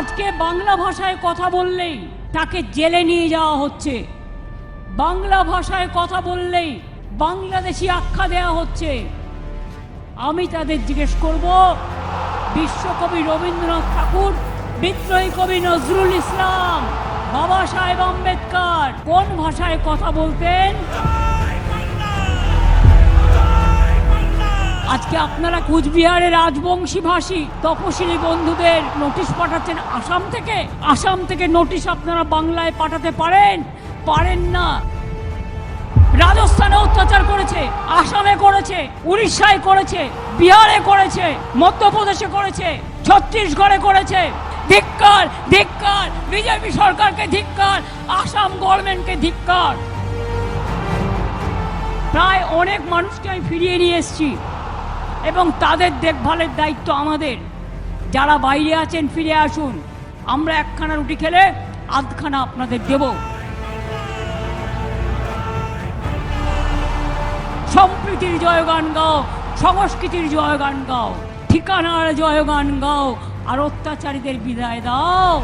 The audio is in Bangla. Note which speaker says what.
Speaker 1: আজকে বাংলা ভাষায় কথা বললেই তাকে জেলে নিয়ে যাওয়া হচ্ছে। বাংলা ভাষায় কথা বললেই বাংলাদেশি আখ্যা দেওয়া হচ্ছে। আমি তাদের জিজ্ঞেস করব, বিশ্বকবি রবীন্দ্রনাথ ঠাকুর, বিদ্রোহী কবি নজরুল ইসলাম, বাবা সাহেব আম্বেদকর, কোন ভাষায় কথা বলতেন? আজকে আপনারা কুচবিহারের রাজবংশী ভাষী তপশিলি বন্ধুদের নোটিশ পাঠাচ্ছেন আসাম থেকে। আসাম থেকে নোটিশ আপনারা বাংলায় পাঠাতে পারেন। পারেন না। রাজস্থানে অত্যাচার করেছে, আসামে করেছে, উড়িষ্যায় করেছে, বিহারে করেছে, মধ্যপ্রদেশে করেছে, ছত্তিশগড়ে করেছে। ধিক্কার ধিক্কার, বিজেপি সরকারকে ধিক্কার, আসাম গভর্নমেন্টকে ধিক্কার। প্রায় অনেক মানুষকে আমি ফিরিয়ে নিয়ে এসেছি। এবং তাদের দেখভালের দায়িত্ব আমাদের। যারা বাইরে আছেন, ফিরে আসুন। আমরা একখানা রুটি খেলে আধখানা আপনাদের দেব। সম্প্রীতির জয়গান গাও, সংস্কৃতির জয়গান গাও, ঠিকানার জয়গান গাও, আর অত্যাচারীদের বিদায় দাও।